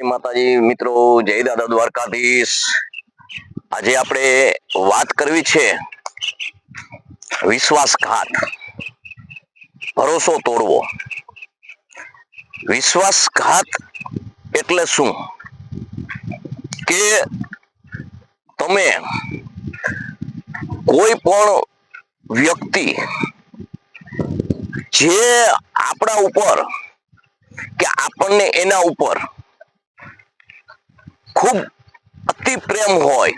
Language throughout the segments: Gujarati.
માતાજી, મિત્રો, જય દાદા દ્વારકાધીશ. આજે આપણે વાત કરવી છે વિશ્વાસઘાત, ભરોસો તોડવો. વિશ્વાસઘાત એટલે શું? કે તમે કોઈ પણ વ્યક્તિ જે આપણા ઉપર કે આપણને એના ઉપર ખૂબ અતિ પ્રેમ હોય,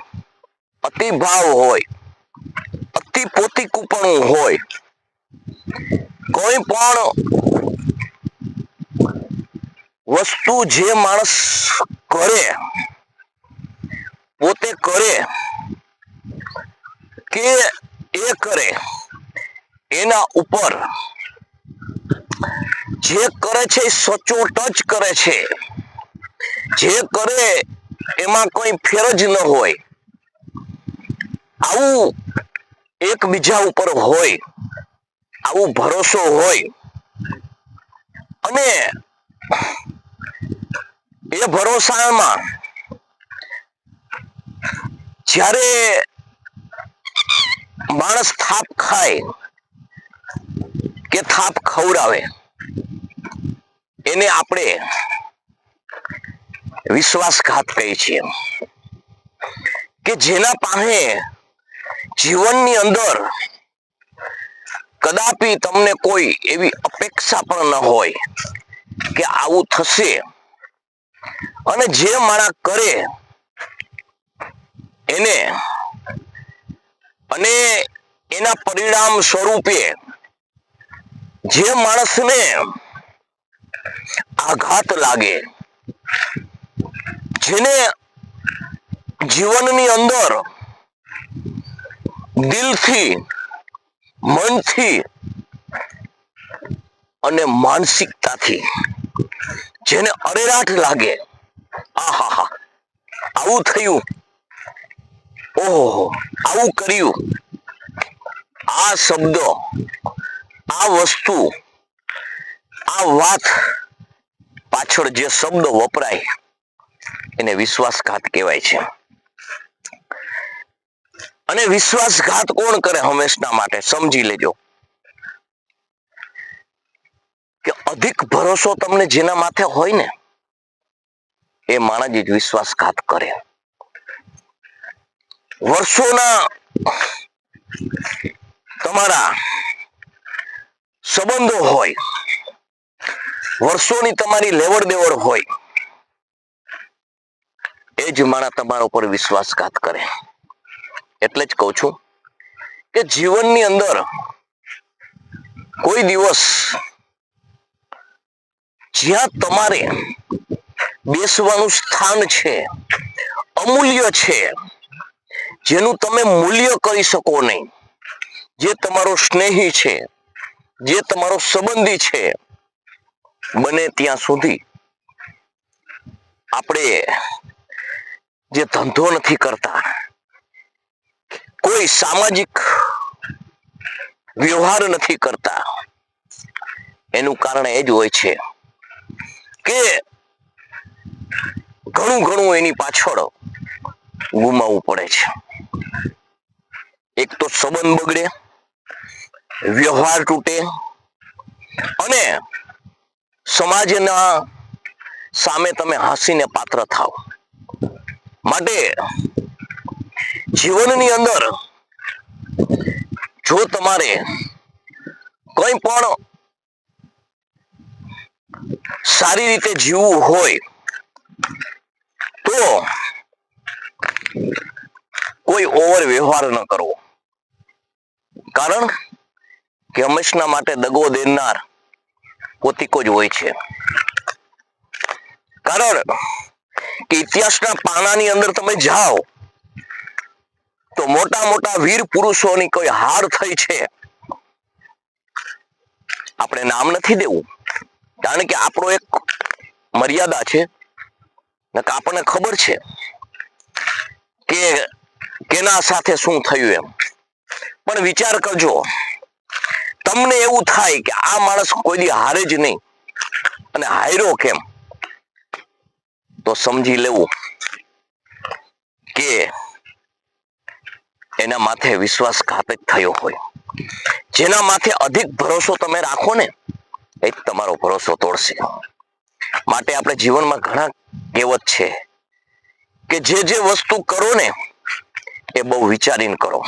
અતિ ભાવ હોય, અતિ પોતીકુપણું હોય, કોઈ પણ વસ્તુ જે માણસ કરે, પોતે કરે કે એ કરે, એના ઉપર જે કરે છે સચોટ જ કરે છે. જે કરે એમાં કોઈ ફેર જ ન હોય. આવું એકબીજા ઉપર હોય, આવું ભરોસો હોય, અને એ ભરોસામાં જ્યારે માણસ થાપ ખાય કે થાપ ખવડાવે, એને આપણે વિશ્વાસઘાત કહીએ છીએ કે જેના પાસે જીવનની અંદર કદાપી તમને કોઈ એવી અપેક્ષા પણ ન હોય કે આવું થશે. અને જે મારા કરે એને અને એના પરિણામ સ્વરૂપે જે માણસને આઘાત લાગે જેને જીવનની અંદર દિલથી, મનથી અને માનસિકતાથી જેને અરેરાટ લાગે, આહાહા, આવું થયું ઓહો આવું કર્યું, આ શબ્દ, આ વસ્તુ, આ વાત પાછળ જે શબ્દ વપરાય એને વિશ્વાસઘાત કહેવાય છે. અને વિશ્વાસઘાત કોણ કરે હંમેશના માટે? સમજી લેજો. કે અધિક ભરોસો તમને જેના માથે હોય ને, એ માણસ જ વિશ્વાસઘાત કરે. વર્ષોના તમારા સંબંધો હોય, વર્ષોની તમારી લેવડ દેવડ હોય જ માણા તમારા ઉપર વિશ્વાસઘાત કરે. એટલે જ કહું છું કે જીવનની અંદર કોઈ દિવસ જ્યાં તમારે બેસવાનું સ્થાન છે, અમૂલ્ય છે, જેનું તમે મૂલ્ય કરી શકો નહીં, જે તમારો સ્નેહી છે, જે તમારો સંબંધી છે, બને ત્યાં સુધી આપણે જે ધંધો નથી કરતા. કોઈ સામાજિક વ્યવહાર નથી કરતા. એનું કારણ એ જ હોય છે કે ઘણું ઘણું એની પાછળ ગુમાવવું પડે છે. એક તો સંબંધ બગડે, વ્યવહાર તૂટે અને સમાજના સામે તમે હસીને પાત્ર થાવ. માટે જીવનની અંદર જો તમારે કંઈ પણ સારી રીતે જીવવું હોય, તો કોઈ ઓવર વ્યવહાર ન કરવો. કારણ કે હંમેશના માટે દગો દેનાર પોતીકો જ હોય છે. કારણ કે ઇતિહાસના પાનાની અંદર તમે જાઓ, તો મોટા મોટા વીર પુરુષોની કોઈ હાર થઈ છે? આપણે નામ નથી દેવું, કારણ કે આપણો એક મર્યાદા છે આપણને ખબર છે કે કેના સાથે શું થયું એમ. પણ વિચાર કરજો, તમને એવું થાય કે આ માણસ કોઈ હારે જ નહીં, અને હાર્યો કેમ? તો સમજી લેવું કે એના માથે વિશ્વાસઘાતક થયો હોય. જેના માથે અધિક ભરોસો તમે રાખો ને, એ તમારો ભરોસો તોડશે. માટે આપણે જીવનમાં ઘણા કહેવત છે કે જે જે વસ્તુ કરો ને, એ બહુ વિચારીને કરો.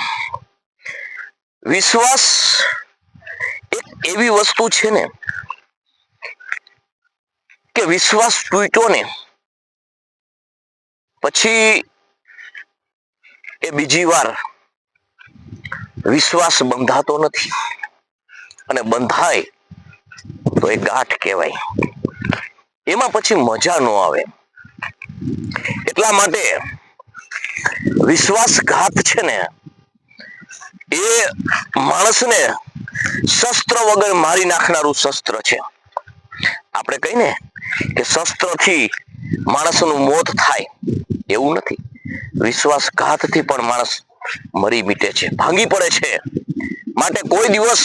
વિશ્વાસ એક એવી વસ્તુ છે ને, કે વિશ્વાસ તૂટ્યો ને પછી એ બીજી વાર વિશ્વાસ બંધાતો નથી. અને બંધાય તો એ ગાંઠ કહેવાય. એમાં પછી મજા ન આવે. એટલા માટે વિશ્વાસઘાત છે ને, એ માણસને શસ્ત્ર વગર મારી નાખનારું શસ્ત્ર છે. આપણે કહીને કે શસ્ત્રથી માણસનું મોત થાય એવું નથી. વિશ્વાસઘાતથી પણ માણસ મરી મીટે છે, ભાંગી પડે છે. માટે કોઈ દિવસ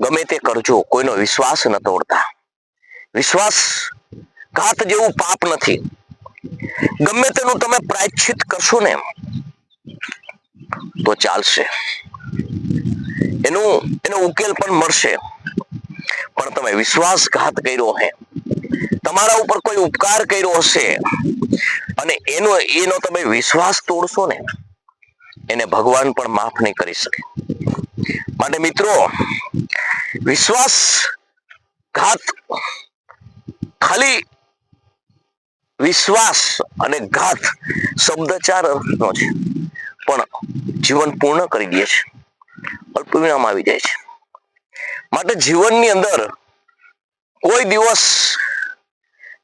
ગમે તે કરજો, કોઈનો વિશ્વાસ ન તોડતા. વિશ્વાસ ઘાત જેવું પાપ નથી. ગમે તેનું તમે પ્રાયશ્ચિત કરશો ને તો ચાલશે. એનું, એનો ઉકેલ પણ મળશે. પણ તમે વિશ્વાસઘાત કર્યો હે તમારા ઉપર કોઈ ઉપકાર કર્યો હશે? અને એનો એનો તમે વિશ્વાસ તોડશો ને, એને ભગવાન પણ માફ નહીં કરી શકે. માટે મિત્રો, વિશ્વાસ ઘાત ખાલી વિશ્વાસ અને ઘાત શબ્દચાર અર્થનો છે, પણ જીવન પૂર્ણ કરી દે છે. અલ્પ વિરામ આવી જાય છે. માટે જીવનની અંદર કોઈ દિવસ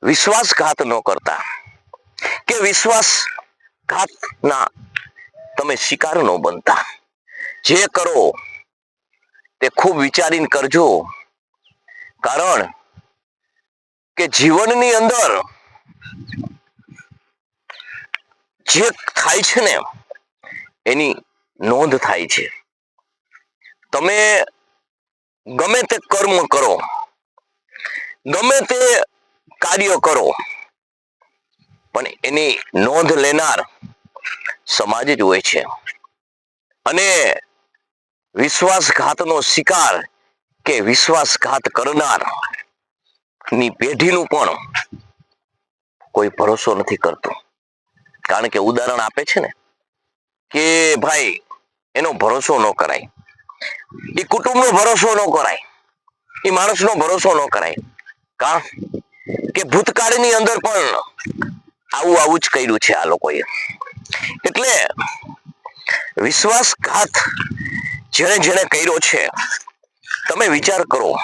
વિશ્વાસઘાત ન કરતા. કે વિશ્વાસઘાતના તમે શિકાર ન બનતા. જે કરો તે ખૂબ વિચારીને કરજો. કારણ કે જીવનની અંદર જે થાય છે ને, એની નોંધ થાય છે. તમે ગમે તે કર્મ કરો, ગમે તે કાર્ય કરો. પણ એની નોંધ લેનાર સમાજ જ હોય છે. અને વિશ્વાસઘાતનો શિકાર કે વિશ્વાસઘાત કરનારની પેઢીનું પણ કોઈ ભરોસો નથી કરતો. કારણ કે ઉદાહરણ આપે છે ને, કે ભાઈ, એનો ભરોસો ન કરાય. એ કુટુંબનો ભરોસો ન કરાય. એ માણસનો ભરોસો ન કરાય. કા કે ભૂતકાળની અંદર પણ આવું આવું જ કર્યું છે આ લોકોએ. એટલે વિશ્વાસઘાત જેણે જેણે કર્યો છે, તમે વિચાર કરો,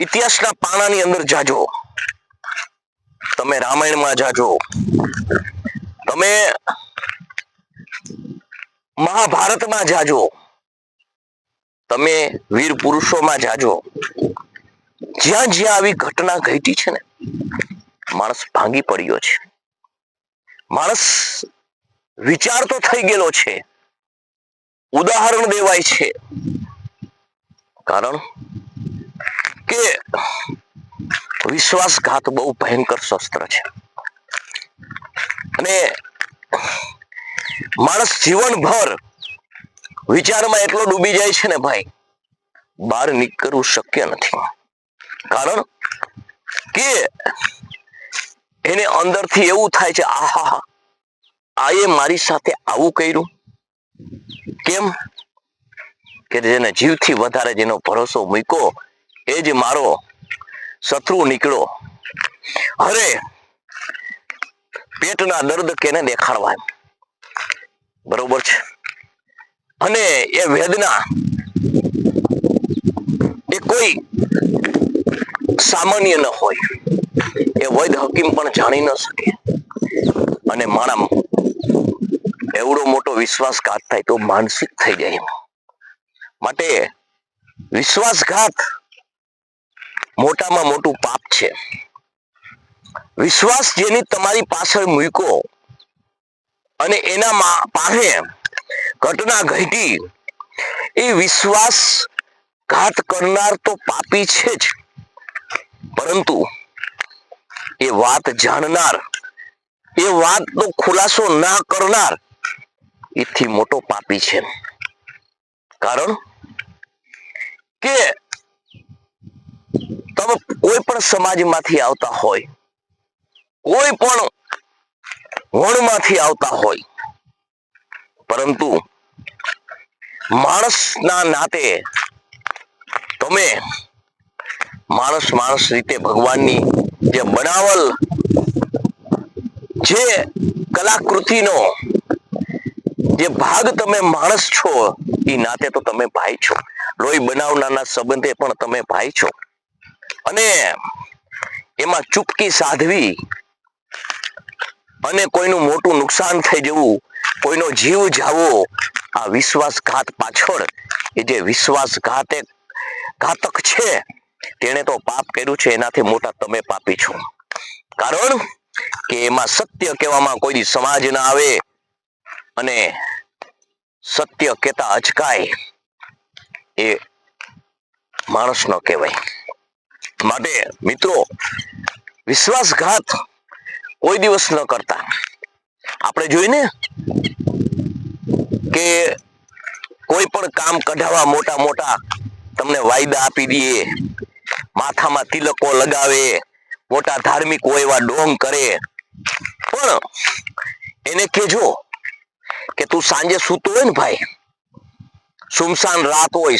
ઇતિહાસના પાનાની અંદર જાજો. તમે રામાયણમાં જાજો. તમે મહાભારતમાં જાજો. તમે વીર પુરુષોમાં જાજો. જ્યાં જ્યાં આવી ઘટના ઘટી છે ને, માણસ ભાંગી પડ્યો છે. માણસ વિચાર તો થઈ ગયેલો છે. ઉદાહરણ દેવાય છે. કારણ કે વિશ્વાસઘાત બહુ ભયંકર શસ્ત્ર છે. અને માણસ જીવનભર વિચારમાં એટલો ડૂબી જાય છે ને ભાઈ, બહાર નીકળવું શક્ય નથી. કારણ કે એને અંદરથી એવું થાય છે આહા આ એ મારી સાથે આવું કર્યું? કેમ? કે જેને જીવથી વધારે જેનો ભરોસો મૂક્યો, એ જ મારો શત્રુ નીકળો અરે, પેટના દર્દ કેને દેખાડવા બરોબર છે. અને એ વેદના એ કોઈ સામાન્ય ન હોય. એ વૈદ હકીમ પણ જાણી ન શકે. અને મારા એવડો મોટો વિશ્વાસઘાત થાય તો માનસિક થઈ જાય માટે વિશ્વાસઘાત મોટામાં મોટું પાપ છે. વિશ્વાસ જેની તમારી પાછળ મૂકો અને એના પાસે ઘટના ઘટી, એ વિશ્વાસ ઘાત કરનાર તો પાપી છે જ. પરંતુ એ વાત જાણનાર, એ વાતનો ખુલાસો ના કરનાર એથી મોટો પાપી છે. કારણ કે તમે કોઈ પણ સમાજમાંથી આવતા હોય, કોઈ પણ વણમાંથી આવતા હોય, પરંતુ માણસના નાતે તમે માણસ માણસ રીતે ભગવાનની જે બનાવલ જે કલાકૃતિનો જે ભાગ તમે માણસ છો એ નાતે તો તમે ભાઈ છો. લોહી બનાવનારના સંબંધે પણ તમે ભાઈ છો. અને એમાં ચૂપકી સાધવી અને કોઈનું મોટું નુકસાન થઈ જવું, કોઈનો જીવ જાવો, આ વિશ્વાસઘાત પાછળ એ જે વિશ્વાસઘાતે ઘાતક છે તેણે તો પાપ કર્યું છે, એનાથી મોટા તમે પાપી છો. કારણ કે એમાં સત્ય કહેવામાં કોઈ સમાજ ના આવે અને સત્ય કહેતા અચકાય એ માણસ ન કહેવાય. માટે મિત્રો, વિશ્વાસઘાત કોઈ દિવસ ન કરતા. આપણે જોઈને કે કોઈ પણ કામ કઢાવવા મોટા મોટા તમને વાયદા આપી દઈએ માથામાં તિલકો લગાવે, મોટા ધાર્મિક હોય એવા ડોંગ કરે. પણ એને કેજો કે તું સાંજે સૂતો હોય ને ભાઈ, સુમસાન રાત હોય.